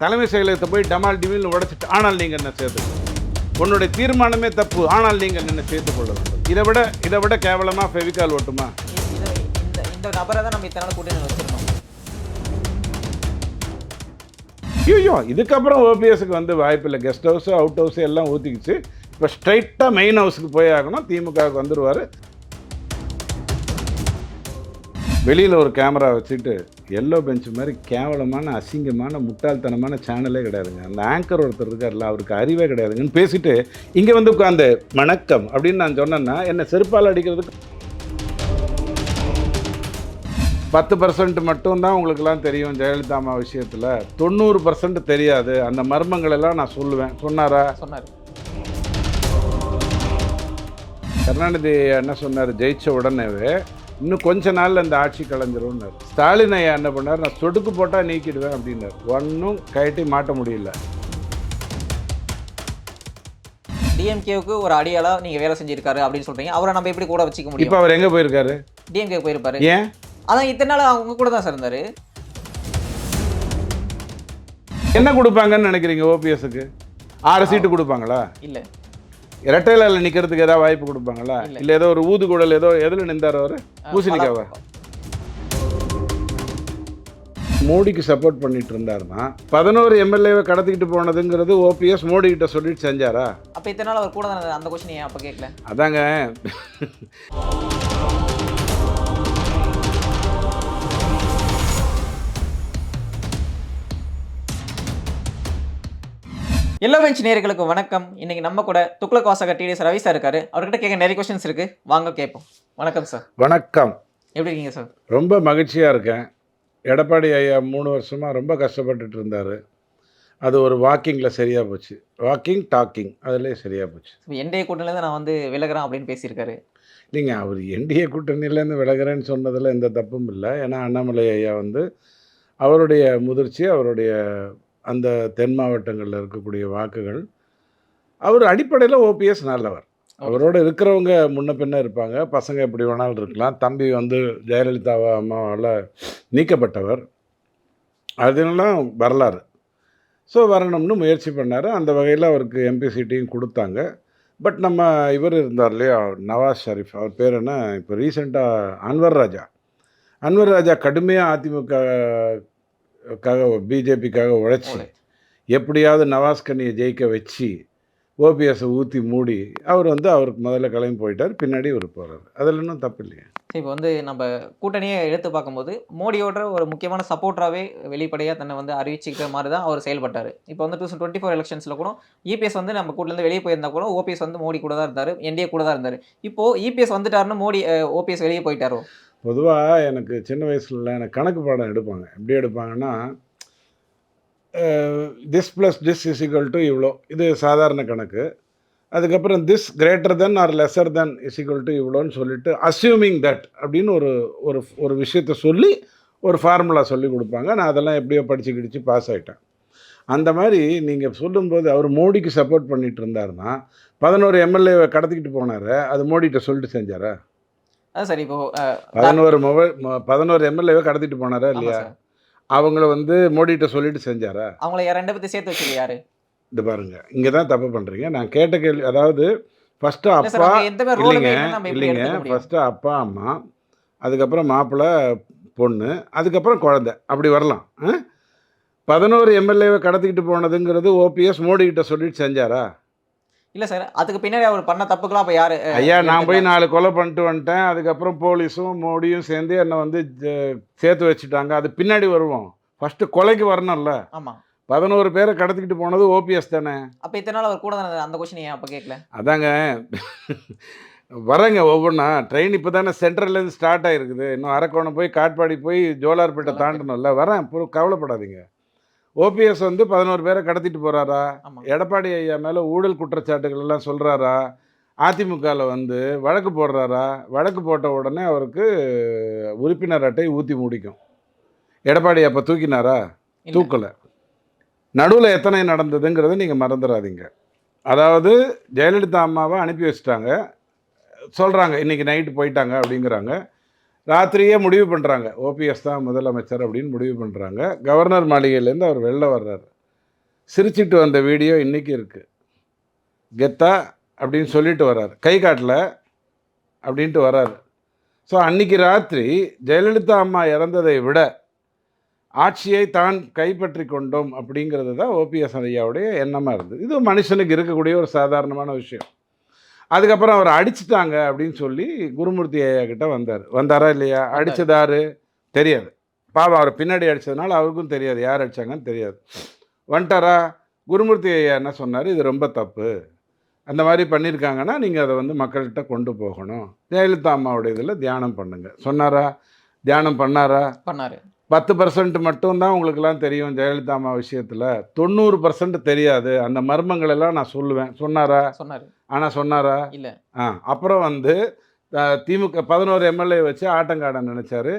தலைமை செயலகத்தை போய் டமால் டிமில் உடைச்சிட்டு ஆனால் நீங்கள் என்ன சேர்த்து உன்னுடைய தீர்மானமே தப்பு ஆனால் நீங்கள் என்ன சேர்த்து கொள்ள வேண்டும்? இதை விட இதை விட கேவலமாக ஃபெவிகால் ஓட்டுமா? இந்த இந்த நபரை தான் நம்ம இத்தனை கூட்டணி ஐயோ இதுக்கப்புறம் ஓபிஎஸ்க்கு வந்து வாய்ப்பில்லை கெஸ்ட் ஹவுஸு அவுட் ஹவுஸு எல்லாம் ஊற்றிக்கிச்சு இப்போ ஸ்ட்ரைட்டாக மெயின் ஹவுஸுக்கு போய் ஆகணும். திமுகவுக்கு வந்துடுவார் வெளியில் ஒரு கேமரா வச்சுட்டு எல்லோ பெஞ்ச் மாதிரி கேவலமான அசிங்கமான முட்டாள்தனமான சேனலே கிடையாதுங்க. அந்த ஆங்கர் ஒருத்தர் இருக்கார்ல அவருக்கு அறிவே கிடையாதுங்கன்னு பேசிட்டு இங்கே வந்து உட்காந்து வணக்கம் அப்படின்னு நான் சொன்னேன்னா என்னை செருப்பால் அடிக்கிறதுக்கு பத்து பர்சன்ட் மட்டும்தான் உங்களுக்கெல்லாம் தெரியும் ஜெயலலிதா அம்மா விஷயத்தில். தொண்ணூறு பர்சன்ட் தெரியாது. அந்த மர்மங்கள் எல்லாம் நான் சொல்லுவேன். சொன்னாரா? சொன்னார். கருணாநிதி என்ன சொன்னார் ஜெயிச்ச உடனேவே இன்னும் கொஞ்ச நாள்ல இந்த ஆட்சி கலைஞ்சிரும்னாரு. ஸ்டாலின் ஐயா என்ன பண்ணார்? நான் சொடுக்கு போட்டால் நீக்கிடுவேன் அப்படின்னாரு. ஒன்றும் கழட்டி மாட்ட முடியல. டிஎம்கேவுக்கு ஒரு அடியாளா நீங்க வேலை செஞ்சிருக்காரு அப்படின்னு சொல்றீங்க. அவரை நம்ம எப்படி கூட வச்சுக்க முடியும்? இப்போ அவர் எங்கே போயிருக்காரு? டிஎம்கே போயிருப்பாரு. ஏன்? அதான் இத்தனை நாள் அவங்க கூட தான் சார் இருந்தாரு. என்ன கொடுப்பாங்கன்னு நினைக்கிறீங்க? ஓபிஎஸ்க்கு ஆறு சீட்டு கொடுப்பாங்களா? இல்ல. இரட்டையில நிற்கிறதுக்கு ஏதாவது வாய்ப்பு கொடுப்பாங்களா? இல்ல. ஏதோ ஒரு ஊதுகுழல் ஏதோ எதில் நின்றார் அவர்? பூசணிக்காவா? மோடிக்கு சப்போர்ட் பண்ணிட்டு இருந்தாருன்னா பதினோரு எம்எல்ஏவை கடத்திக்கிட்டு போனதுங்கிறது ஓபிஎஸ் மோடி கிட்ட சொல்லிட்டு செஞ்சாரா? அப்ப இத்தனை நாள் அவர் கூட. அந்த கொஸ்டின் அப்ப கேட்கல அதாங்க. எல்லோ பெஞ்ச் நேயர்களுக்கு வணக்கம். இன்னைக்கு நம்ம கூட துக்ளக் வாசகர் டிடிஎஸ் ரவி சார் இருக்காரு. அவர்கிட்ட கேட்க நிறைய கொஸ்டின்ஸ் இருக்கு. வாங்க கேட்போம் வணக்கம் சார் வணக்கம். எப்படி இருக்கீங்க சார் ரொம்ப மகிழ்ச்சியாக இருக்கேன். எடப்பாடி ஐயா மூணு வருஷமாக ரொம்ப கஷ்டப்பட்டுட்டு இருந்தார். அது ஒரு வாக்கிங்கில் சரியாக போச்சு. வாக்கிங் டாக்கிங் அதுலேயே சரியாக போச்சு. என்டிஏ கூட்டணியிலேருந்து நான் வந்து விலகுறேன் அப்படின்னு பேசியிருக்காரு. இல்லைங்க அவர் என்டிஏ கூட்டணியிலேருந்து விலகிறேன்னு சொன்னதில் எந்த தப்பும் இல்லை. ஏன்னா அண்ணாமலை ஐயா வந்து அவருடைய முதிர்ச்சி அவருடைய அந்த தென் மாவட்டங்களில் இருக்கக்கூடிய வாக்குகள் அவர் அடிப்படையில் ஓபிஎஸ் நல்லவர். அவரோட இருக்கிறவங்க முன்ன பின்ன இருப்பாங்க. பசங்க எப்படி வேணாலும் இருக்கலாம். தம்பி வந்து ஜெயலலிதா அம்மாவால் நீக்கப்பட்டவர். அதெல்லாம் வரலாறு. ஸோ வரணும்னு முயற்சி பண்ணார். அந்த வகையில் அவருக்கு எம்பி சீட்டையும் கொடுத்தாங்க. பட் நம்ம இவர் இருந்தார் இல்லையா நவாஸ் ஷரீஃப் அவர் பேர் என்ன? இப்போ ரீசெண்டாக அன்வர் ராஜா. அன்வர் ராஜா கடுமையாக அதிமுகக்காக பிஜேபிக்காக உழைச்சி எப்படியாவது நவாஸ் ஜெயிக்க வச்சு ஓபிஎஸ்ஸை ஊற்றி மூடி அவர் வந்து அவருக்கு முதல்ல கிளம்பி போயிட்டார் பின்னாடி இவர் போகிறார் அதில் இன்னும் தப்பு இல்லையா. இப்போ வந்து நம்ம கூட்டணியை எடுத்து பார்க்கும்போது மோடியோட ஒரு முக்கியமான சப்போர்ட்டராகவே வெளிப்படையாக தன்னை வந்து அறிவிச்சுக்கிற மாதிரி தான் அவர் செயல்பட்டார். இப்போ வந்து டூ டுவெண்ட்டி ஃபோர் எலெக்ஷன்ஸில் கூட இபிஎஸ் வந்து நம்ம கூட்டிலேருந்து வெளியே போயிருந்தா கூட ஓபிஎஸ் வந்து மோடி கூட தான் இருந்தார் என்டிஏ கூட தான் இருந்தார். இப்போ இபிஎஸ் வந்துட்டாருன்னு மோடி ஓபிஎஸ் வெளியே போயிட்டாரோ? பொதுவாக எனக்கு சின்ன வயசில் எனக்கு கணக்கு பாடம் எடுப்பாங்க. எப்படி எடுப்பாங்கன்னா this plus this is two இவ்வளோ இது சாதாரண கணக்கு. அதுக்கப்புறம் this greater than or lesser than is equal to இவ்வளோன்னு சொல்லிட்டு அஸ்யூமிங் தட் அப்படின்னு ஒரு ஒரு ஒரு விஷயத்த சொல்லி ஒரு ஃபார்முலா சொல்லி கொடுப்பாங்க. நான் அதெல்லாம் எப்படியோ படித்து கிடிச்சு பாஸ் ஆகிட்டேன் அந்த மாதிரி நீங்கள் சொல்லும்போது அவர் மோடிக்கு சப்போர்ட் பண்ணிட்டு இருந்தாருன்னா பதினோரு எம்எல்ஏவை கடத்திக்கிட்டு போனார் அது மோடிகிட்ட சொல்லிட்டு செஞ்சாரா? சார் இப்போ பதினோரு மொபைல் பதினோரு எம்எல்ஏவை கடத்திட்டு போனாரா இல்லையா. அவங்கள வந்து மோடிகிட்ட சொல்லிட்டு செஞ்சாரா? அவங்கள ரெண்டு பேர்த்து சேர்த்து யாரு? இது பாருங்க இங்கே தான் தப்பு பண்ணுறீங்க நான் கேட்ட கேள்வி அதாவது ஃபஸ்ட்டு அப்பா இல்லைங்க இல்லைங்க. ஃபஸ்ட்டு அப்பா அம்மா அதுக்கப்புறம் மாப்பிள்ளை பொண்ணு அதுக்கப்புறம் குழந்தை. அப்படி வரலாம்? பதினோரு எம்எல்ஏவை கடத்திக்கிட்டு போனதுங்கிறது ஓபிஎஸ் மோடிகிட்ட சொல்லிட்டு செஞ்சாரா? இல்ல சார் அதுக்கு பின்னாடி அவர் பண்ண தப்புக்கெல்லாம் அப்ப யாரு? ஐயா நான் போய்? நாலு கொலை பண்ணிட்டு வந்துட்டேன். அதுக்கப்புறம் போலீஸும் மோடியும் சேர்ந்து என்னை வந்து சேர்த்து வச்சுட்டாங்க. அது பின்னாடி வருவோம். ஃபஸ்ட்டு கொலைக்கு வரணும்ல. ஆமா. பதினோரு பேரை கடத்திக்கிட்டு போனது ஓபிஎஸ் தானே. அப்ப இத்தனை நாள் அவர் கூட தான். அந்த கொஸ்டின் ஏன் அப்ப கேட்கல அதாங்க. வரேங்க ஒவ்வொன்றா ட்ரெயின் இப்போ தானே சென்ட்ரல்லேருந்து ஸ்டார்ட் ஆகிருக்குது இன்னும் அரக்கோணம் போய் காட்பாடி போய் ஜோலார்பேட்டை தாண்டணும்ல. வரேன். கவலைப்படாதீங்க. ஓபிஎஸ் வந்து பதினோரு பேரை கடத்திட்டு போகிறாரா எடப்பாடி ஐயா மேலே ஊழல் குற்றச்சாட்டுகள் எல்லாம் சொல்கிறாரா அதிமுகவில் வந்து வழக்கு போடுறாரா? வழக்கு போட்ட உடனே அவருக்கு உறுப்பினர் அட்டை ஊற்றி முடிக்கும். எடப்பாடி அப்போ தூக்கினாரா. தூக்கலை. நடுவில் எத்தனை நடந்ததுங்கிறத நீங்கள் மறந்துடாதீங்க அதாவது ஜெயலலிதா அம்மாவை அனுப்பி வச்சுட்டாங்க. சொல்கிறாங்க இன்றைக்கி நைட்டு போயிட்டாங்க அப்படிங்கிறாங்க. ராத்திரியே முடிவு பண்ணுறாங்க ஓபிஎஸ் தான் முதலமைச்சர் அப்படின்னு முடிவு பண்ணுறாங்க கவர்னர் மாளிகையிலேருந்து அவர் வெளில வர்றார். சிரிச்சிட்டு வந்த வீடியோ இன்றைக்கி இருக்குது கெத்தா அப்படின்னு சொல்லிட்டு வர்றார். கை காட்டல அப்படின்ட்டு வர்றார். ஸோ அன்னைக்கு ராத்திரி ஜெயலலிதா அம்மா இறந்ததை விட ஆட்சியை தான் கைப்பற்றி கொண்டோம் அப்படிங்கிறது தான் ஓபிஎஸ் ஐயாவுடைய எண்ணமாக இருந்தது. இது மனுஷனுக்கு இருக்கக்கூடிய ஒரு சாதாரணமான விஷயம். அதுக்கப்புறம் அவர் அடிச்சிட்டாங்க அப்படின்னு சொல்லி குருமூர்த்தி ஐயா கிட்ட வந்தார். வந்தாரா இல்லையா? அடிச்சதாரு தெரியாது. பாவம் அவர் பின்னாடி அடிச்சதுனால அவருக்கும் தெரியாது. யார் அடிச்சாங்கன்னு தெரியாது. வந்துட்டாரா? குருமூர்த்தி ஐயா என்ன சொன்னார்? இது ரொம்ப தப்பு. அந்த மாதிரி பண்ணியிருக்காங்கன்னா நீங்கள் அதை வந்து மக்கள்கிட்ட கொண்டு போகணும். ஜெயலலிதா அம்மாவுடைய இதில் தியானம் பண்ணுங்க. சொன்னாரா? தியானம் பண்ணாரா? பண்ணாரு. பத்து பர்சன்ட் மட்டும்தான் உங்களுக்கெல்லாம் தெரியும் ஜெயலலிதா அம்மா விஷயத்தில். தொண்ணூறு பர்சன்ட் தெரியாது. அந்த மர்மங்கள் எல்லாம் நான் சொல்லுவேன். சொன்னாரா? சொன்னாரு. ஆனால் சொன்னாரா? இல்ல. ஆ அப்புறம் வந்து திமுக பதினோரு எம்எல்ஏ வச்சு ஆட்டங்காட நினச்சாரு.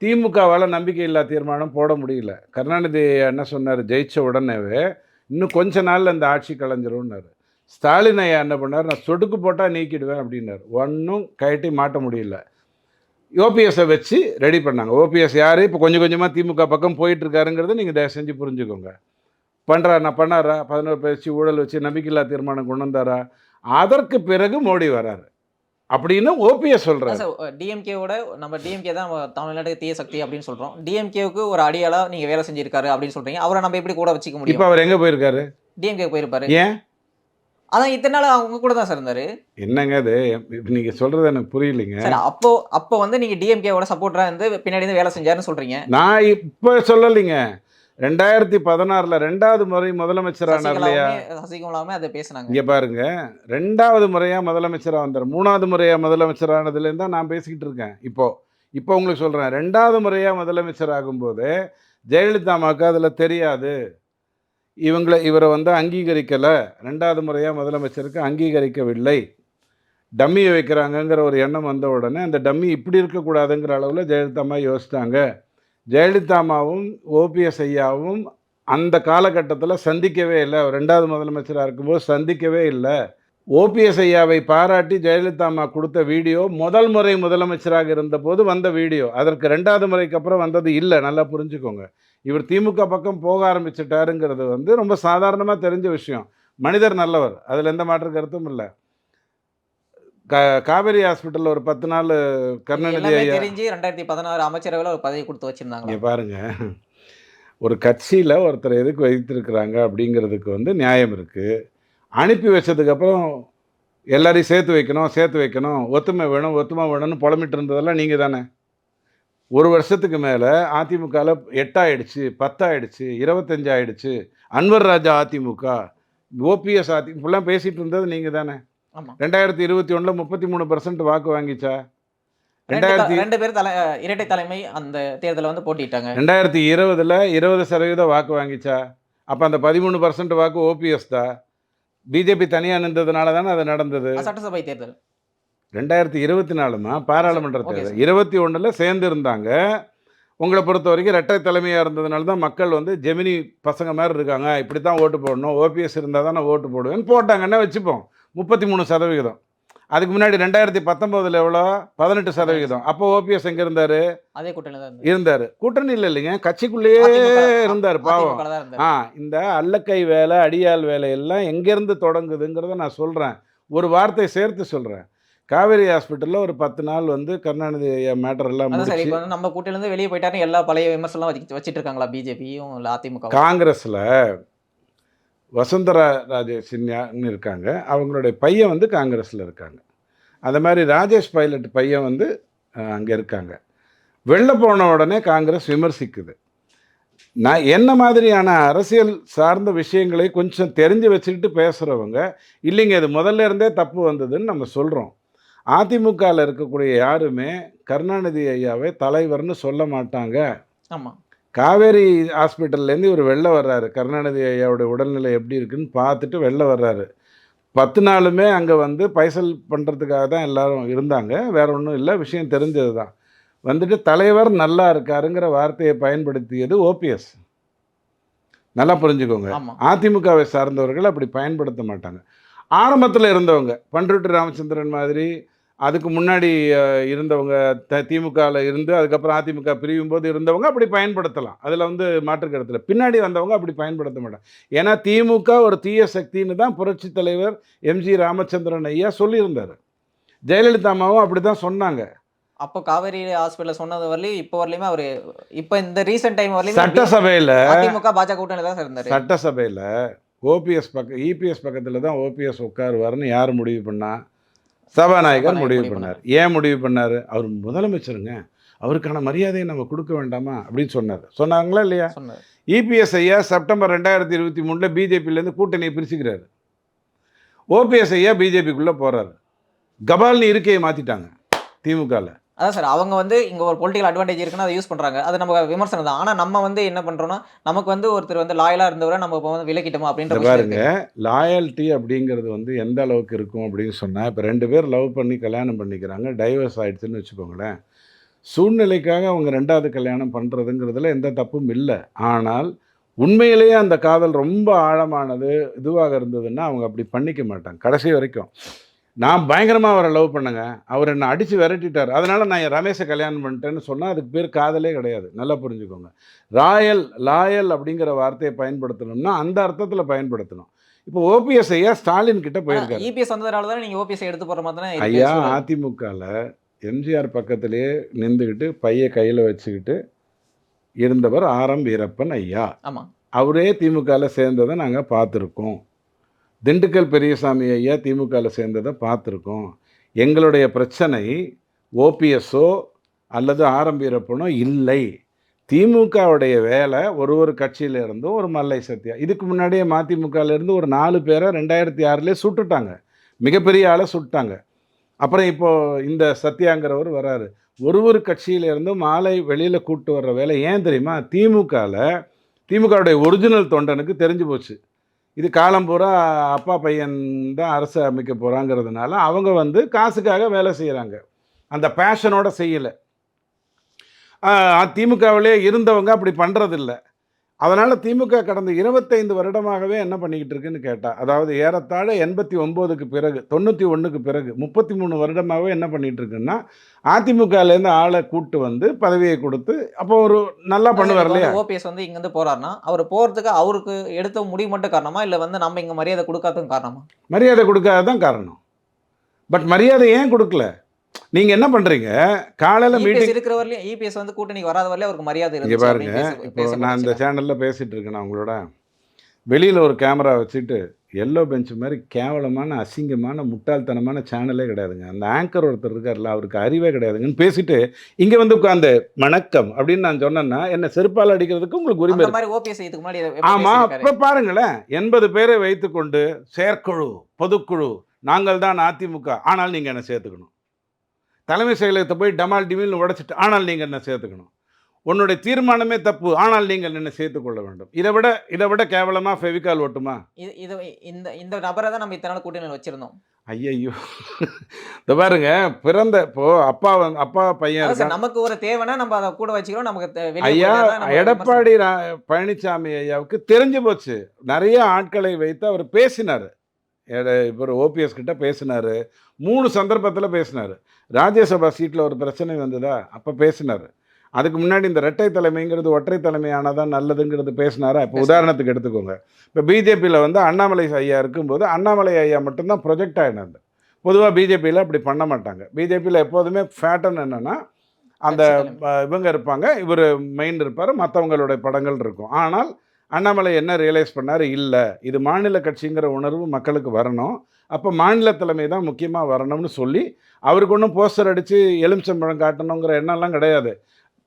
திமுகவால் நம்பிக்கை இல்லா தீர்மானம் போட முடியல. கருணாநிதி என்ன சொன்னார் ஜெயிச்ச உடனேவே இன்னும் கொஞ்ச நாளில் இந்த ஆட்சி கலைஞ்சிரும்னாரு. ஸ்டாலின் ஐயா என்ன பண்ணார் நான் சொடுக்கு போட்டால் நீக்கிடுவேன் அப்படின்னாரு. ஒன்றும் கழட்டி மாட்ட முடியல. ஓபிஎஸ்ஸை வச்சு ரெடி பண்ணாங்க. ஓபிஎஸ் யார்? இப்போ கொஞ்சம் கொஞ்சமாக திமுக பக்கம் போயிட்டு இருக்காருங்கிறத நீங்கள் தயவு செஞ்சு புரிஞ்சுக்கோங்க. பண்ணுறா நான் பண்ணாரா? பதினோரு பேச்சு ஊழல் வச்சு நம்பிக்கையில்லா தீர்மானம் கொண்டு வந்தாரா? அதற்கு பிறகு மோடி வராரு. அப்படின்னு ஓபிஎஸ் சொல்கிறாரு டிஎம்கேவோட நம்ம டிஎம்கே தான் தமிழ்நாட்டுக்கு தீய சக்தி அப்படின்னு சொல்றோம். டிஎம்கேவுக்கு ஒரு அடியாளா நீங்க வேலை செஞ்சிருக்காரு அப்படின்னு சொல்றீங்க. அவரை நம்ம எப்படி கூட வச்சுக்க இப்போ முடியும் அவர் எங்கே போயிருக்காரு? டிஎம்கே போயிருப்பாரு. ஏன்? அதான் இத்தனை நாள் அவங்க கூட தான் சார் இருந்தாரு. என்னங்க இப்போ நீங்கள் சொல்கிறது எனக்கு புரியலைங்க. அப்போ அப்போ வந்து நீங்க டிஎம்கேவோட சப்போர்ட்டரா இருந்து பின்னாடி இருந்து வேலை செஞ்சாருன்னு சொல்றீங்க. நான் இப்போ சொல்லலைங்க. ரெண்டாயிரத்தி பதினாறில் ரெண்டாவது முறை முதலமைச்சரானார் இல்லையா? சசிகலாவுமே அதை பேசுனாங்க. இங்கே பாருங்க. ரெண்டாவது முறையாக முதலமைச்சராக வந்தார். மூணாவது முறையாக முதலமைச்சரானதுலேருந்து தான் நான் பேசிக்கிட்டு இருக்கேன். இப்போ இப்போ உங்களுக்கு சொல்கிறேன் ரெண்டாவது முறையாக முதலமைச்சர் ஆகும்போது ஜெயலலிதா அம்மாவுக்கு அதில் தெரியாது. இவங்களை இவரை வந்து அங்கீகரிக்கலை. ரெண்டாவது முறையாக முதலமைச்சருக்கு அங்கீகரிக்கவில்லை. டம்மியை வைக்கிறாங்கங்கிற ஒரு எண்ணம் வந்த உடனே அந்த டம்மி இப்படி இருக்கக்கூடாதுங்கிற அளவில் ஜெயலலிதா அம்மா யோசித்தாங்க ஜெயலலிதா அம்மாவும் ஓபிஎஸ் ஐயாவும் அந்த காலகட்டத்தில் சந்திக்கவே இல்லை. ரெண்டாவது முதலமைச்சராக இருக்கும்போது சந்திக்கவே இல்லை. ஓபிஎஸ் ஐயாவை பாராட்டி ஜெயலலிதா அம்மா கொடுத்த வீடியோ முதல் முறை முதலமைச்சராக இருந்தபோது வந்த வீடியோ. அதற்கு ரெண்டாவது முறைக்கு அப்புறம் வந்தது இல்லை. நல்லா புரிஞ்சுக்கோங்க. இவர் திமுக பக்கம் போக ஆரம்பிச்சிட்டாருங்கிறது வந்து ரொம்ப சாதாரணமாக தெரிஞ்ச விஷயம். மனிதர் நல்லவர். அதில் எந்த மாற்று கருத்தும் இல்லை. கா காவேரி ஹாஸ்பிட்டலில் ஒரு பத்து நாள் கருணாநிதி ஐயா தெரிஞ்சு ரெண்டாயிரத்தி பதினாறு அமைச்சரவையில் ஒரு பதவி கொடுத்து வச்சிருந்தாங்க இங்கே பாருங்க. ஒரு கட்சியில் ஒருத்தர் எதுக்கு வைத்திருக்கிறாங்க அப்படிங்கிறதுக்கு வந்து நியாயம் இருக்குது அனுப்பி வச்சதுக்கப்புறம் எல்லாரையும் சேர்த்து வைக்கணும் சேர்த்து வைக்கணும். ஒத்துமை வேணும் ஒத்துமை வேணும்னு புலம்பிட்டு இருந்ததெல்லாம் நீங்கள் தானே ஒரு வருஷத்துக்கு மேலே அதிமுகவில் எட்டாயிடுச்சு பத்தாயிடுச்சு இருபத்தஞ்சு ஆயிடுச்சு அன்வர் ராஜா அதிமுக ஓபிஎஸ் அதி இப்படிலாம் பேசிகிட்டு இருந்தது நீங்கள் தானே? ரெண்டாயிரத்தி இருபத்தி ஒன்றில் முப்பத்தி மூணு பர்சன்ட் வாக்கு வாங்கிச்சா? ரெண்டு ரெண்டாயிரத்தி ரெண்டு பேர் தலை இரட்டை தலைமை அந்த தேர்தலை வந்து போட்டிட்டாங்க. ரெண்டாயிரத்தி இருபதில் இருபது சதவீதம் வாக்கு வாங்கிச்சா? அப்போ அந்த பதிமூணு பர்சன்ட் வாக்கு ஓபிஎஸ் தான் பிஜேபி தனியாக நின்றதுனால தானே அது நடந்தது? சட்டசபை தேர்தல். ரெண்டாயிரத்தி இருபத்தி நாலுமா பாராளுமன்ற தேர்தல். இருபத்தி ஒன்றில் சேர்ந்து இருந்தாங்க உங்களை பொறுத்த வரைக்கும் ரெட்டை தலைமையாக இருந்ததுனால தான் மக்கள் வந்து ஜெமினி பசங்க மாதிரி இருக்காங்க. இப்படி தான் ஓட்டு போடணும். ஓபிஎஸ் இருந்தால் தான் நான் ஓட்டு போடுவேன்னு போட்டாங்கன்னா வச்சுப்போம்? முப்பத்தி மூணு சதவிகிதம். அதுக்கு முன்னாடி ரெண்டாயிரத்தி பத்தொம்போதில் எவ்வளோ? பதினெட்டு சதவிகிதம். அப்போ ஓபிஎஸ் எங்கே இருந்தார்? அதே கூட்டணியில தான் இருந்தாரு. கூட்டணி இல்லை இல்லைங்க. கட்சிக்குள்ளேயே இருந்தார் பாவம். ஆ இந்த அல்லக்கை வேலை அடியாள் வேலை எல்லாம் எங்கேருந்து தொடங்குதுங்கிறத நான் சொல்கிறேன் ஒரு வார்த்தை சேர்த்து சொல்கிறேன் காவேரி ஹாஸ்பிட்டலில் ஒரு பத்து நாள் வந்து கருணாநிதி மேட்டர் எல்லாம் சரி இப்போ நம்ம கூட்டணில இருந்து வெளியே போயிட்டாரு எல்லா பழைய விமர்சனம் வச்சு வச்சிட்டு இருக்காங்களா பிஜேபியும் இல்ல அதிமுக காங்கிரஸில் வசுந்தரா ராஜே சின்யான்னு இருக்காங்க. அவங்களுடைய பையன் வந்து காங்கிரஸில் இருக்காங்க. அந்த மாதிரி ராஜேஷ் பைலட் பையன் வந்து அங்கே இருக்காங்க. வெளில போன உடனே காங்கிரஸ் விமர்சிக்குது. நான் என்ன மாதிரியான அரசியல் சார்ந்த விஷயங்களை கொஞ்சம் தெரிஞ்சு வச்சுக்கிட்டு பேசுகிறவங்க இல்லைங்க இது முதல்ல இருந்தே தப்பு வந்ததுன்னு நம்ம சொல்கிறோம் அதிமுகவில் இருக்கக்கூடிய யாருமே கருணாநிதி ஐயாவை தலைவர்னு சொல்ல மாட்டாங்க. ஆமா. காவேரி ஹாஸ்பிட்டல்லேருந்து இவர் வெளில வர்றாரு. கருணாநிதி ஐயாவோட உடல்நிலை எப்படி இருக்குன்னு பார்த்துட்டு வெளில வர்றாரு. பத்து நாளுமே அங்கே வந்து பைசல் பண்ணுறதுக்காக தான் எல்லாரும் இருந்தாங்க. வேற ஒன்றும் இல்லை. விஷயம் தெரிஞ்சது தான். வந்துட்டு தலைவர் நல்லா இருக்காருங்கிற வார்த்தையை பயன்படுத்தியது ஓபிஎஸ் நல்லா புரிஞ்சுக்கோங்க. அதிமுகவை சார்ந்தவர்கள் அப்படி பயன்படுத்த மாட்டாங்க. ஆரம்பத்தில் இருந்தவங்க பண்ருட்டி ராமச்சந்திரன் மாதிரி அதுக்கு முன்னாடி இருந்தவங்க த திமுகவில் இருந்து அதுக்கப்புறம் அதிமுக பிரியும் போது இருந்தவங்க அப்படி பயன்படுத்தலாம். அதில் வந்து மாற்று கருத்துல. பின்னாடி வந்தவங்க அப்படி பயன்படுத்த மாட்டாங்க. ஏன்னா திமுக ஒரு தீய சக்தின்னு தான் புரட்சி தலைவர் எம்ஜி ராமச்சந்திரன் ஐயா சொல்லியிருந்தார். ஜெயலலிதா அம்மாவும் அப்படி தான் சொன்னாங்க. அப்போ காவேரி ஹாஸ்பிட்டல் சொன்னது வரலையும் இப்போ வரலையுமே அவரு? இப்போ இந்த ரீசெண்ட் டைம் வரலையுமே? சட்டசபையில் அதிமுக பாஜக கூட்டணி தான் இருந்தாரு. சட்டசபையில் ஓபிஎஸ் பக்கம் இபிஎஸ் பக்கத்தில் தான் ஓபிஎஸ் உட்காருவாருன்னு யார் முடிவு பண்ணா? சபாநாயகர் முடிவு பண்ணார். ஏன் முடிவு பண்ணார்? அவர் முதலமைச்சருங்க. அவருக்கான மரியாதையை நம்ம கொடுக்க வேண்டாமா? அப்படின்னு சொன்னார். சொன்னாங்களா இல்லையா? இபிஎஸ் ஐயா செப்டம்பர் ரெண்டாயிரத்தி இருபத்தி மூணில் பிஜேபியிலேருந்து கூட்டணியை பிரிச்சுக்கிறாரு. ஓபிஎஸ் ஐயா பிஜேபிக்குள்ளே போகிறாரு கபால்னி இருக்கையை மாற்றிட்டாங்க திமுகவில் அதான் சார் அவங்க வந்து இங்க ஒரு பொலிட்டிக்கல் அட்வான்டேஜ் இருக்குன்னு அதை யூஸ் பண்றாங்க. அது நம்ம விமர்சனம் தான். ஆனா நம்ம வந்து என்ன பண்றோம்னா நமக்கு வந்து ஒருத்தர் வந்து லாயலா இருந்தவரை நம்ம இப்போ வந்து விலக்கிட்டோமா அப்படின்ற பாருங்க. லாயல்ட்டி அப்படிங்கிறது வந்து எந்த அளவுக்கு இருக்கும் அப்படின்னு சொன்னால் இப்போ ரெண்டு பேர் லவ் பண்ணி கல்யாணம் பண்ணிக்கிறாங்க டைவர்ஸ் ஆயிடுச்சுன்னு வச்சுக்கோங்களேன். சூழ்நிலைக்காக அவங்க ரெண்டாவது கல்யாணம் பண்ணுறதுங்கிறதுல எந்த தப்பும் இல்லை. ஆனால் உண்மையிலேயே அந்த காதல் ரொம்ப ஆழமானது இதுவாக இருந்ததுன்னா அவங்க அப்படி பண்ணிக்க மாட்டாங்க கடைசி வரைக்கும். நான் பயங்கரமாக அவரை லவ் பண்ணேங்க. அவர் என்னை அடித்து விரட்டிட்டார். அதனால் நான் என் ரமேஷை கல்யாணம் பண்ணிட்டேன்னு சொன்னால் அதுக்கு பேர் காதலே கிடையாது. நல்லா புரிஞ்சுக்கோங்க. ராயல் லாயல் அப்படிங்கிற வார்த்தையை பயன்படுத்தணும்னா அந்த அர்த்தத்தில் பயன்படுத்தணும். இப்போ ஓபிஎஸ் ஐயா ஸ்டாலின் கிட்ட போயிருக்காரு. இபிஎஸ் வந்ததுனால தானே நீங்க ஓபிஎஸ் எடுத்து போற மாதிரி தானே ஐயா. அதிமுகவில் எம்ஜிஆர் பக்கத்திலேயே நின்றுக்கிட்டு பைய கையில் வச்சுக்கிட்டு இருந்தவர் ஆரம் வீரப்பன் ஐயா. ஆமா. அவரே திமுகவில் சேர்ந்ததை நாங்கள் பார்த்துருக்கோம். திண்டுக்கல் பெரியசாமி ஐயா திமுகவில் சேர்ந்ததை பார்த்துருக்கோம். எங்களுடைய பிரச்சனை ஓபிஎஸ்ஸோ அல்லது ஆரம்பிறப்பனோ இல்லை. திமுகவுடைய வேலை ஒரு ஒரு கட்சியிலேருந்தும் ஒரு மல்லை சத்யா. இதுக்கு முன்னாடியே மதிமுகலேருந்து ஒரு நாலு பேரை ரெண்டாயிரத்தி ஆறுலேயே சுட்டுட்டாங்க. மிகப்பெரிய ஆளை சுட்டாங்க அப்புறம் இப்போது இந்த சத்யாங்கிறவர் வராரு. ஒரு ஒரு கட்சியிலேருந்தும் மாலை வெளியில் கூப்பிட்டு வர்ற வேலை ஏன் தெரியுமா? திமுகவில் திமுகவுடைய ஒரிஜினல் தொண்டனுக்கு தெரிஞ்சு போச்சு. இது காலம் பூரா அப்பா பையன் தான் அரசு அமைக்க போகிறாங்கிறதுனால அவங்க வந்து காசுக்காக வேலை செய்கிறாங்க அந்த பேஷனோட செய்யலை. திமுகவிலே இருந்தவங்க அப்படி பண்ணுறதில்ல அதனால் திமுக கடந்த இருபத்தைந்து வருடமாகவே என்ன பண்ணிக்கிட்டு இருக்குன்னு கேட்டால் அதாவது ஏறத்தாழ எண்பத்தி ஒம்போதுக்கு பிறகு தொண்ணூற்றி ஒன்றுக்கு பிறகு முப்பத்தி மூணு வருடமாகவே என்ன பண்ணிகிட்டு இருக்குன்னா அதிமுகலேருந்து ஆளை கூட்டு வந்து பதவியை கொடுத்து அப்போ ஒரு நல்லா பண்ணுவார் இல்லையா? ஓபிஎஸ் வந்து இங்க இருந்து போறாருன்னா அவர் போறதுக்கு அவருக்கு எடுத்த முடிவு மட்டும் காரணமா இல்ல வந்து நம்ம இங்க மரியாதை கொடுக்காததும் காரணமா? மரியாதை கொடுக்காத தான் காரணம். பட் மரியாதை ஏன் கொடுக்கல? நீங்கள் என்ன பண்ணுறீங்க காலையில் மீட்டிங் இருக்கிற வரலையும் இபிஎஸ் வந்து கூட்டணிக்கு வராத வரலையும் அவருக்கு மரியாதை இருந்துச்சு பாருங்க. இப்போ நான் இந்த. சேனலில் பேசிகிட்டு இருக்கேன் உங்களோட. வெளியில் ஒரு கேமரா வச்சுட்டு எல்லோ பெஞ்ச் மாதிரி கேவலமான அசிங்கமான முட்டாள்தனமான சேனலே கிடையாதுங்க. அந்த ஆங்கர் ஒருத்தர் இருக்கார்ல அவருக்கு அறிவே கிடையாதுங்கன்னு பேசிட்டு இங்கே வந்து உட்காந்து வணக்கம் அப்படின்னு நான் சொன்னேன்னா என்னை செருப்பால் அடிக்கிறதுக்கு உங்களுக்கு உரிமை இருக்கு. ஆமாம்? இப்போ பாருங்களேன். எண்பது பேரை வைத்துக்கொண்டு செயற்குழு பொதுக்குழு நாங்கள் தான் அதிமுக. ஆனால் நீங்கள் என்ன சேர்த்துக்கணும். தலைமை செயலகத்தை போய் டமால் டிமில்னு உடைச்சிட்டு ஆனால் நீங்கள் என்ன சேர்த்துக்கணும்? உன்னுடைய தீர்மானமே தப்பு ஆனால் நீங்கள் என்ன சேர்த்துக்கொள்ள வேண்டும். இதை விட இதை விட கேவலமாக ஃபெவிகால் ஓட்டுமா? இது இந்த இந்த நபரை தான் நம்ம இத்தனை நாள் கூட்டணியில் வச்சிருந்தோம். ஐயையோ. இந்த பாருங்க பிறந்த இப்போ அப்பா அப்பா பையன் நமக்கு ஒரு தேவைன்னா நம்ம அதை கூட வச்சுக்கிறோம் நமக்கு ஐயா எடப்பாடி பழனிசாமி ஐயாவுக்கு தெரிஞ்சு போச்சு. நிறைய ஆட்களை வைத்து அவர் பேசினார். இப்போ ஓபிஎஸ் கிட்ட பேசினார். மூணு சந்தர்ப்பத்தில் பேசினார். ராஜ்யசபா சீட்டில் ஒரு பிரச்சனை வந்ததா அப்போ பேசினார். அதுக்கு முன்னாடி இந்த இரட்டை தலைமைங்கிறது ஒற்றை தலைமையானதான் நல்லதுங்கிறது பேசினாரா? இப்போ. உதாரணத்துக்கு எடுத்துக்கோங்க. இப்போ பிஜேபியில் வந்து அண்ணாமலை ஐயா இருக்கும்போது அண்ணாமலை ஐயா மட்டும்தான் ப்ரொஜெக்ட் ஆகினது பொதுவாக பிஜேபியில் அப்படி பண்ண மாட்டாங்க. பிஜேபியில் எப்போதுமே ஃபேட்டன் என்னென்னா அந்த இவங்க இருப்பாங்க இவர் மெயின் இருப்பார் மற்றவங்களுடைய படங்கள் இருக்கும். ஆனால் அண்ணாமலை என்ன ரியலைஸ் பண்ணார்? இல்லை. இது மாநில கட்சிங்கிற உணர்வு மக்களுக்கு வரணும். அப்போ மாநில தலைமை தான் முக்கியமாக வரணும்னு சொல்லி அவருக்கு ஒன்றும் போஸ்டர் அடித்து எலுமிச்சம்பழம் காட்டணுங்கிற எண்ணம்லாம் கிடையாது.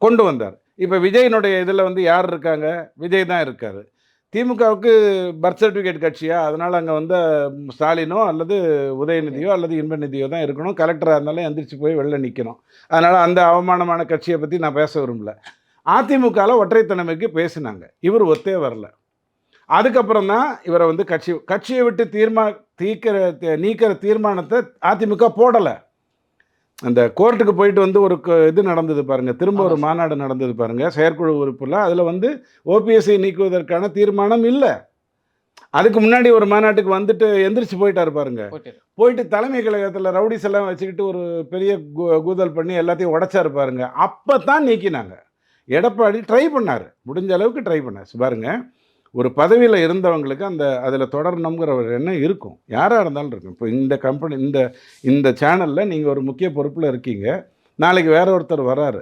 கொண்டு வந்தார். இப்போ விஜயினுடைய இதில் வந்து யார் இருக்காங்க? விஜய் தான் இருக்கார். திமுகவுக்கு பர்த் சர்டிஃபிகேட் கட்சியாக அதனால் அங்கே வந்து ஸ்டாலினோ அல்லது உதயநிதியோ அல்லது இன்பநிதியோ தான் இருக்கணும். கலெக்டராக இருந்தாலும் எந்திரிச்சு போய் வெளில நிற்கணும் அதனால் அந்த அவமானமான கட்சியை பற்றி நான் பேச விரும்பல. அதிமுகவில் ஒற்றைத்தலைமைக்கு பேசினாங்க. இவர் ஒத்தே வரல. அதுக்கப்புறம் தான் இவரை வந்து கட்சி கட்சியை விட்டு தீர்மா தீக்கிற நீக்கிற தீர்மானத்தை அதிமுக போடலை. அந்த கோர்ட்டுக்கு போயிட்டு வந்து ஒரு இது நடந்தது பாருங்க. திரும்ப ஒரு. மாநாடு நடந்தது பாருங்க. செயற்குழு உறுப்பில் அதில் வந்து ஓபிஎஸ்ஐ நீக்குவதற்கான தீர்மானம் இல்லை. அதுக்கு முன்னாடி ஒரு மாநாட்டுக்கு வந்துட்டு எந்திரிச்சு போயிட்டாரு பாருங்க. போயிட்டு தலைமை கழகத்தில் ரவுடிஸ் எல்லாம் வச்சுக்கிட்டு ஒரு பெரிய கூதல் பண்ணி எல்லாத்தையும் உடைச்சாரு பாருங்க. அப்போ தான் நீக்கினாங்க. எடப்பாடி ட்ரை பண்ணார். முடிஞ்ச அளவுக்கு ட்ரை பண்ணார். பாருங்க ஒரு பதவியில் இருந்தவங்களுக்கு அந்த அதில் தொடரணுங்கிற ஒரு எண்ணம் இருக்கும்? யாராக இருந்தாலும் இருக்கும். இப்போ இந்த கம்பெனி இந்த இந்த சேனலில் நீங்கள் ஒரு முக்கிய பொறுப்பில் இருக்கீங்க. நாளைக்கு வேற ஒருத்தர் வராரு.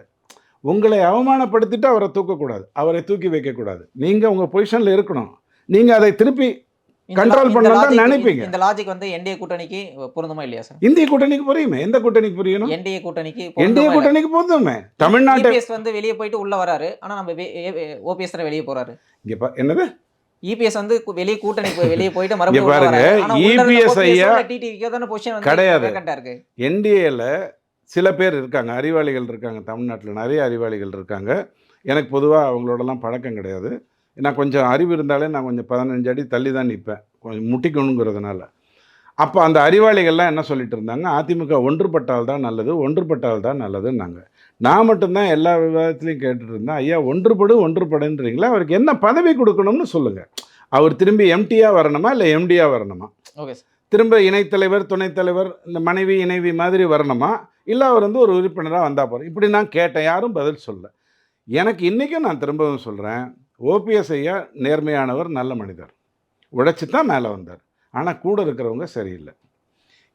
உங்களை அவமானப்படுத்திட்டு அவரை தூக்கக்கூடாது. அவரை தூக்கி வைக்கக்கூடாது. நீங்கள் உங்கள் பொசிஷனில் இருக்கணும். நீங்கள் அதை திருப்பி இந்த Control லா- இந்த பண்ணணும்னு தான் logic- நினைப்பீங்க. இந்த லாஜிக் வந்து என்டிஏ கூட்டணிக்கு பொருந்துமா இல்லையா சார் இந்திய கூட்டணிக்கு புரியுமே. எந்த கூட்டணிக்கு புரியணும்? என்டிஏ கூட்டணிக்கு என்டிஏ பொருந்துமா? கூட்டணிக்கு போதுமே தமிழ்நாட்டை இபிஎஸ் வந்து வெளியே போயிட்டு உள்ள வராரு. ஆனா நம்ம ஓபிஎஸ் வெளியே போறாரு. இங்கே என்னது? இபிஎஸ் வந்து கு- வெளியே கூட்டணி போய் வெளியே போயிட்டு மறுபடியும் பாருங்க, EPS OPS ஐயா வந்து கிடையாது. என்டிஏல சில பேர் இருக்காங்க. அறிவாளிகள் இருக்காங்க. தமிழ்நாட்டில் நிறைய அறிவாளிகள் இருக்காங்க. எனக்கு பொதுவாக அவங்களோடலாம் பழக்கம் கிடையாது. நான் கொஞ்சம் அறிவு இருந்தாலே நான் கொஞ்சம் பதினஞ்சு அடி தள்ளி தான் நிற்பேன். கொஞ்சம் முட்டிக்கணுங்கிறதுனால. அப்போ அந்த அறிவாளிகள்லாம் என்ன சொல்லிட்டு இருந்தாங்க? அதிமுக ஒன்றுபட்டால் தான் நல்லது ஒன்றுபட்டால் தான் நல்லதுன்னாங்க. நான் மட்டும்தான் எல்லா விவாதத்துலையும் கேட்டுட்டு இருந்தேன். ஐயா ஒன்றுபடு ஒன்றுபடுன்றீங்களா? அவருக்கு என்ன பதவி கொடுக்கணும்னு சொல்லுங்கள் அவர் திரும்பி எம்டியாக வரணுமா? இல்லை எம்டியாக வரணுமா? Okay sir. திரும்ப இணைத்தலைவர் துணைத் தலைவர் இந்த மனைவி இணைவி மாதிரி வரணுமா? இல்லை அவர் வந்து ஒரு உறுப்பினராக வந்தால் போகிறோம் இப்படி நான் கேட்டேன். யாரும் பதில் சொல்ல எனக்கு இன்றைக்கும் நான் திரும்பவும் சொல்கிறேன் ஓபிஎஸ் ஐயா நேர்மையானவர் நல்ல மனிதர். உழைச்சி தான் மேலே வந்தார். ஆனால் கூட இருக்கிறவங்க சரியில்லை.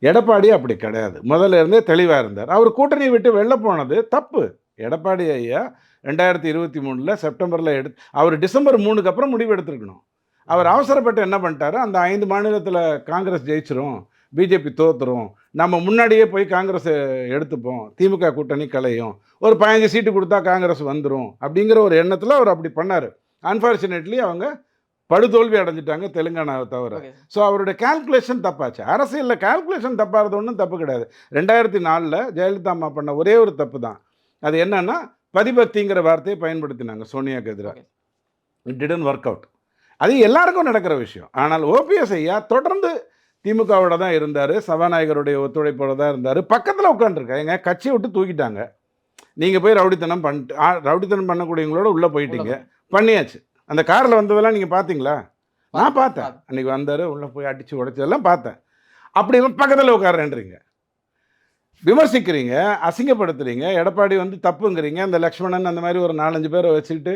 எடப்பாடி அப்படி கிடையாது. முதல்ல இருந்தே தெளிவாக இருந்தார். அவர் கூட்டணி விட்டு வெளில போனது தப்பு. எடப்பாடி ஐயா ரெண்டாயிரத்தி இருபத்தி மூணில் செப்டம்பரில் எடு அவர் டிசம்பர் மூணுக்கு அப்புறம் முடிவு எடுத்திருக்கணும். அவர் அவசரப்பட்டு என்ன பண்ணிட்டாரு? அந்த ஐந்து மாநிலத்தில் காங்கிரஸ் ஜெயிச்சிரும் பிஜேபி தோத்துரும் நம்ம முன்னாடியே போய் காங்கிரஸ் எடுத்துப்போம் திமுக கூட்டணி கலையும் ஒரு பதினஞ்சு சீட்டு கொடுத்தா காங்கிரஸ் வந்துடும் அப்படிங்கிற ஒரு எண்ணத்தில் அவர் அப்படி பண்ணார். அன்ஃபார்ச்சுனேட்லி அவங்க படுதோல்வி அடைஞ்சிட்டாங்க தெலுங்கானாவை தவிர. ஸோ அவருடைய கால்குலேஷன் தப்பாச்சு. அரசியலில் கால்குலேஷன் தப்பாகிறது ஒன்றும் தப்பு கிடையாது. ரெண்டாயிரத்தி நாலில் ஜெயலலிதா அம்மா பண்ண ஒரே ஒரு தப்பு தான். அது என்னன்னா பதிபக்திங்கிற வார்த்தையை பயன்படுத்தினாங்க சோனியாக்கு எதிராக இட் டிடன் ஒர்க் அவுட் அது எல்லாருக்கும் நடக்கிற விஷயம். ஆனால் ஓபிஎஸ் ஐயா தொடர்ந்து திமுகவோட தான் இருந்தார். சபாநாயகருடைய ஒத்துழைப்போட தான் இருந்தார். பக்கத்தில் உட்காந்துருக்காங்க கட்சியை விட்டு தூக்கிட்டாங்க. நீங்கள் போய் ரவுடித்தனம் பண்ணிட்டு ரவுடித்தனம் பண்ணக்கூடியவங்களோட உள்ளே போயிட்டீங்க. பண்ணியாச்சு. அந்த காரில் வந்ததெல்லாம் நீங்கள் பார்த்தீங்களா நான் பார்த்தேன். அன்னைக்கு வந்தார் உள்ளே போய் அடித்து உடைச்சதெல்லாம் பார்த்தேன். அப்படி பக்கத்தில் உட்காரன்றீங்க விமர்சிக்கிறீங்க அசிங்கப்படுத்துறீங்க எடப்பாடி வந்து தப்புங்கிறீங்க அந்த லக்ஷ்மணன் அந்த மாதிரி ஒரு நாலஞ்சு பேரை வச்சுக்கிட்டு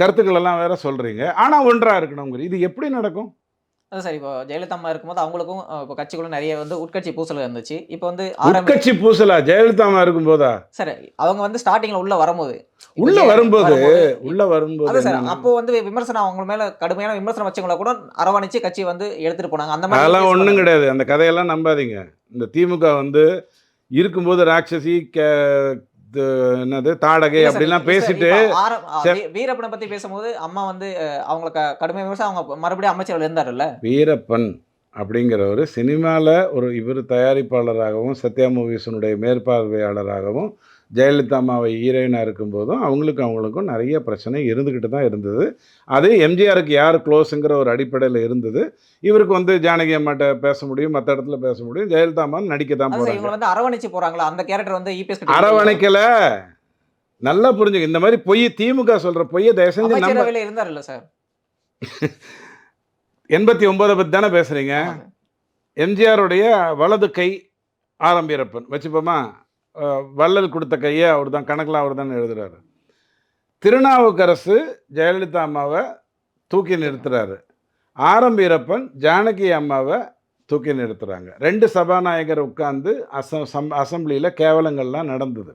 கருத்துக்கள் எல்லாம் வேற சொல்கிறீங்க ஆனால் ஒன்றாக இருக்கணுங்கிற இது எப்படி நடக்கும்? அது சரி இப்போ ஜெயலலிதா அம்மா இருக்கும்போது அவங்களுக்கும் இப்போ கட்சிக்குள்ள நிறைய வந்து உட்கட்சி பூசல் இருந்துச்சு. இப்போ வந்து உட்கட்சி பூசலா? ஜெயலலிதாமா இருக்கும்போதா? சரி அவங்க வந்து ஸ்டார்டிங்ல உள்ள வரும்போது. உள்ள வரும்போது உள்ள வரும்போது சார் அப்போ வந்து விமர்சனம் அவங்க மேல கடுமையான விமர்சனம் வச்சவங்கள கூட அரவணைச்சு கட்சி வந்து எடுத்துட்டு போனாங்க. அந்த மாதிரி அதெல்லாம் ஒன்றும். கிடையாது. அந்த கதையெல்லாம் நம்பாதீங்க. இந்த திமுக வந்து இருக்கும்போது ராட்சசி என்னது தாடகை அப்படிலாம் பேசிட்டு வீரப்பனை பத்தி பேசும்போது அம்மா வந்து அஹ், அவங்கள க- கடுமையா விமர்சனம் அவங்க மறுபடியும் அமைச்சர்கள் இருந்தாருல்ல? வீரப்பன் அப்படிங்கிறவர் சினிமாவில் ஒரு இவர் தயாரிப்பாளராகவும் சத்யா மூவிஸினுடைய மேற்பார்வையாளராகவும் ஜெயலலிதா அம்மாவை ஹீரோயினாக இருக்கும்போதும் அவங்களுக்கும் அவங்களுக்கும் நிறைய பிரச்சனை இருந்துக்கிட்டு தான் இருந்தது. அது எம்ஜிஆருக்கு யார் க்ளோஸுங்கிற ஒரு அடிப்படையில் இருந்தது. இவருக்கு வந்து ஜானகி அம்மாட்ட பேச முடியும் மற்ற இடத்துல பேச முடியும். ஜெயலலிதா அம்மா நடிக்க தான் போகிறாங்க வந்து அரவணைச்சு போறாங்களா? அந்த கேரக்டர் வந்து இபிஎஸ் அரவணைக்கல. நல்லா புரிஞ்சுக்க இந்த மாதிரி பொய் திமுக சொல்ற பொய்யை தயவு செஞ்சு நம்ம இருந்தாருல்ல சார்? எண்பத்தி ஒன்பதை பற்றி தானே பேசுறீங்க? ஆமா. எம்ஜிஆருடைய வலது கை ஆரம்பிரப்பன் வச்சுப்போமா? வள்ளல் கொடுத்த கையை அவர் தான் கணக்கில் அவர் தான் எழுதுகிறாரு திருநாவுக்கரசு ஜெயலலிதா அம்மாவை தூக்கி நிறுத்துறாரு. ஆரம்பீரப்பன் ஜானகி அம்மாவை தூக்கி நிறுத்துகிறாங்க ரெண்டு சபாநாயகர் உட்காந்து அசம் சம் அசம்பிளியில் கேவலங்கள்லாம் நடந்தது.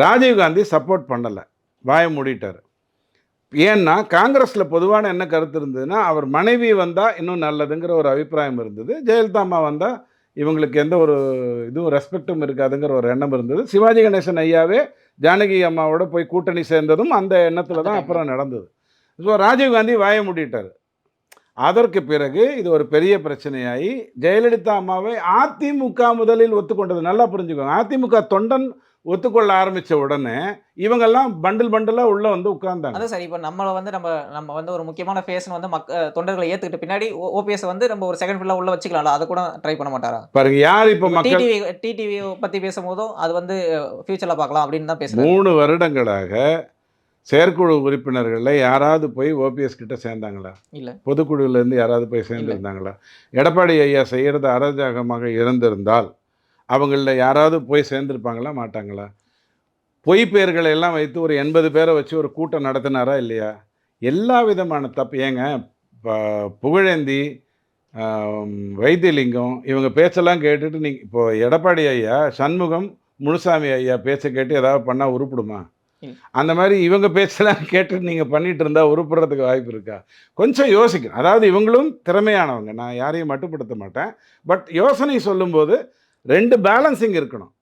ராஜீவ்காந்தி சப்போர்ட் பண்ணலை. வாய மூடிட்டார். ஏன்னா காங்கிரஸில் பொதுவான என்ன கருத்து இருந்ததுன்னா அவர் மனைவி வந்தால் இன்னும் நல்லதுங்கிற ஒரு அபிப்பிராயம் இருந்தது. ஜெயலலிதா அம்மா வந்தால் இவங்களுக்கு எந்த ஒரு இதுவும் ரெஸ்பெக்டும் இருக்காதுங்கிற ஒரு எண்ணம் இருந்தது. சிவாஜி கணேசன் ஐயாவே ஜானகி அம்மாவோட போய் கூட்டணி சேர்ந்ததும் அந்த எண்ணத்தில் தான் அப்புறம் நடந்தது. ஸோ ராஜீவ்காந்தி வாய மூடிட்டார். அதற்கு பிறகு இது ஒரு பெரிய பிரச்சனையாகி ஜெயலலிதா அம்மாவை அதிமுக முதலில் ஒத்துக்கொண்டது. நல்லா புரிஞ்சுக்கோங்க. அதிமுக தொண்டன் ஒத்துக்கொள்ள ஆரம்பித்த உடனே இவங்கெல்லாம் பண்டில் பண்டிலாக உள்ளே வந்து உட்கார்ந்தாங்க. அது சரி இப்போ நம்மள வந்து நம்ம நம்ம வந்து ஒரு முக்கியமான ஃபேஸ்னு வந்து அஹ், தொண்டர்களை ஏத்துக்கிட்டு பின்னாடி ஓபிஎஸ் வந்து நம்ம ஒரு செகண்ட் ஃபுல்லா உள்ள வச்சுக்கலாம்ல அதை கூட ட்ரை பண்ண மாட்டாரா? பாருங்க யார் இப்போ டிடிவி டிடிவி பத்தி பேசும்போதும் அது வந்து ஃபியூச்சர்ல பார்க்கலாம் அப்படின்னு தான் பேசுறாரு. மூணு வருடங்களாக செயற்குழு உறுப்பினர்களில் யாராவது போய் ஓபிஎஸ் கிட்ட சேர்ந்தாங்களா? இல்ல. பொதுக்குழுவிலேருந்து யாராவது போய் சேர்ந்துருந்தாங்களா? எடப்பாடி ஐயா செய்கிறது அராஜகமாக இருந்திருந்தால் அவங்களில் யாராவது போய் சேர்ந்துருப்பாங்களா? மாட்டாங்களா? பொய் பெயர்களை எல்லாம் வைத்து ஒரு எண்பது பேரை வச்சு ஒரு கூட்டம் நடத்தினாரா இல்லையா? எல்லா விதமான தப்பு ஏங்க புகழேந்தி வைத்தியலிங்கம் இவங்க பேச்செல்லாம் கேட்டுட்டு நீ இப்போ எடப்பாடி ஐயா சண்முகம் முனுசாமி ஐயா பேச்சை கேட்டு ஏதாவது பண்ணால் உருப்பிடுமா. அந்த மாதிரி இவங்க பேச்செல்லாம் கேட்டு நீங்கள் பண்ணிட்டு இருந்தா உருப்படுறதுக்கு வாய்ப்பு இருக்கா? கொஞ்சம் யோசிக்கணும். அதாவது இவங்களும் திறமையானவங்க. நான் யாரையும் மட்டுப்படுத்த மாட்டேன். பட் யோசனை சொல்லும்போது ரெண்டு பேலன்சிங் இருக்கணும்.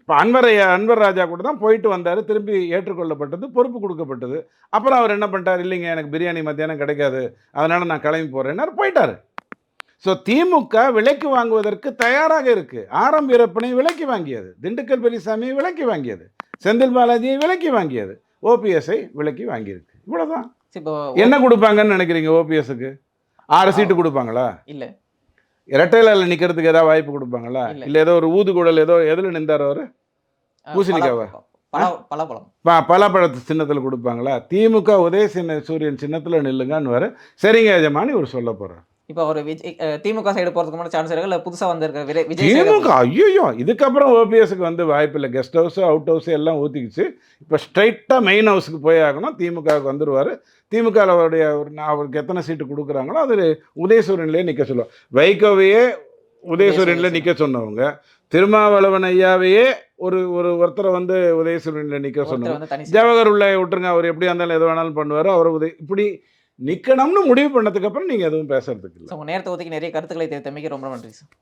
இப்போ அன்வர் அன்வர் ராஜா கூட தான் போயிட்டு வந்தார் திரும்பி ஏற்றுக்கொள்ளப்பட்டது பொறுப்பு கொடுக்கப்பட்டது. அப்புறம் அவர் என்ன பண்ணிட்டார்? இல்லைங்க எனக்கு பிரியாணி மத்தியானம் கிடைக்காது அதனால் நான் கிளம்பி போகிறேன்னாரு போயிட்டார். ஸோ திமுக விலைக்கு வாங்குவதற்கு தயாராக இருக்குது ஆரம் வீரப்பனை விலைக்கு வாங்கியது திண்டுக்கல் பெரியசாமியை விலைக்கு வாங்கியது செந்தில் பாலாஜியை விலைக்கு வாங்கியது ஓபிஎஸ்ஐ விலைக்கு வாங்கியிருக்கு. இவ்வளோதான் இப்போ என்ன கொடுப்பாங்கன்னு நினைக்கிறீங்க ஓபிஎஸ்க்கு ஆறு சீட்டு கொடுப்பாங்களா? இல்ல. இரட்டையில நிற்கிறதுக்கு ஏதாவது வாய்ப்பு கொடுப்பாங்களா? இல்ல. ஏதோ ஒரு ஊதுகுழல் ஏதோ எதில் நின்றார் அவர்? பூசணிக்காவா? பலா- பலா பலாப்பழம். பலாப்பழத்து சின்னத்தில் கொடுப்பாங்களா? திமுக உதய சின்ன சூரியன் சின்னத்தில் நில்லுங்கன்னு வர சரிங்க எஜமானி இவர் சொல்ல போகிறார் இப்போ ஒரு விஜய் திமுக சைடு போறதுக்கு முன்னாடி சான்ஸ் இருக்கு? இல்ல புதுசா வந்திருக்க? விஜய் திமுக ஐயோ இதுக்கப்புறம் ஓபிஎஸ்க்கு வந்து வாய்ப்பு இல்லை. கெஸ்ட் ஹவுஸு அவுட் ஹவுஸு எல்லாம் ஊற்றிக்கிச்சு இப்போ ஸ்ட்ரைட்டாக மெயின் ஹவுஸுக்கு போய் ஆகணும். திமுகவுக்கு வந்துடுவார் திமுகவில் அவருடைய ஒரு நான் அவருக்கு எத்தனை சீட்டு கொடுக்குறாங்களோ அது உதயசூரியன்லேயே நிற்க சொல்லுவோம் வைகோவையே உதயசூரியனில் நிற்க சொன்னவங்க. திருமாவளவன் ஐயாவையே ஒரு ஒரு ஒருத்தரை வந்து உதயசூரியனில் நிற்க சொன்னவங்க. ஜவஹர் உள்ள விட்டுருங்க. அவர் எப்படியா இருந்தாலும் எது வேணாலும் பண்ணுவார். அவர் உதய இப்படி நிற்கணும்னு முடிவு பண்ணதுக்கப்புறம் நீங்கள் எதுவும் பேசுறதுக்கு இல்லை. உங்கள் நேரத்தை ஒதுக்கி நிறைய கருத்துக்களை தெரிவித்தமைக்கு ரொம்ப நன்றி சார்